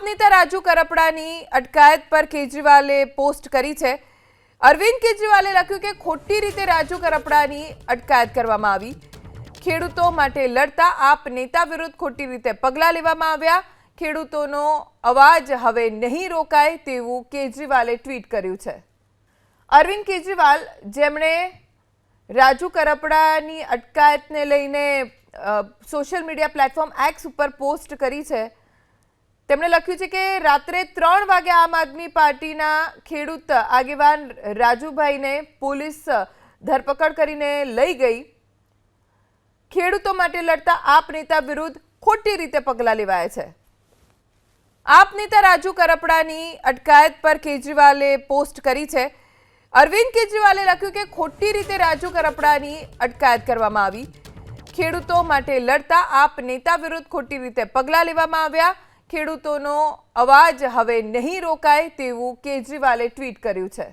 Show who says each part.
Speaker 1: આપ નેતા રાજુ કરપડાની અટકાયત પર કેજરીવાલે પોસ્ટ કરી છે. અરવિંદ કેજરીવાલે લખ્યું કે ખોટી રીતે રાજુ કરપડાની અટકાયત કરવામાં આવી. ખેડૂતો માટે લડતા આપ નેતા વિરુદ્ધ ખોટી રીતે પગલાં લેવામાં આવ્યા. ખેડૂતોનો અવાજ હવે નહીં રોકાય તેવું કેજરીવાલે ટ્વીટ કર્યું છે. અરવિંદ કેજરીવાલ, જેમણે રાજુ કરપડાની અટકાયતને લઈને સોશિયલ મીડિયા પ્લેટફોર્મ એક્સ ઉપર પોસ્ટ કરી છે તેમણે લખ્યું છે કે રાત્રે ત્રણ વાગે આમ આદમી પાર્ટીના ખેડૂત આગેવાન રાજુભાઈને પોલીસ ધરપકડ કરીને લઈ ગઈ. ખેડૂતો માટે લડતા આપ નેતા વિરુદ્ધ ખોટી રીતે પગલાં લેવાયા છે. આપ નેતા રાજુ કરપડાની અટકાયત પર કેજરીવાલે પોસ્ટ કરી છે. અરવિંદ કેજરીવાલે લખ્યું કે ખોટી રીતે રાજુ કરપડાની અટકાયત કરવામાં આવી. ખેડૂતો માટે લડતા આપ નેતા વિરુદ્ધ ખોટી રીતે પગલાં લેવામાં આવ્યા. ખેડૂતોનો અવાજ હવે નહીં રોકાય તેવું કેજરીવાલે ટ્વીટ કર્યું છે.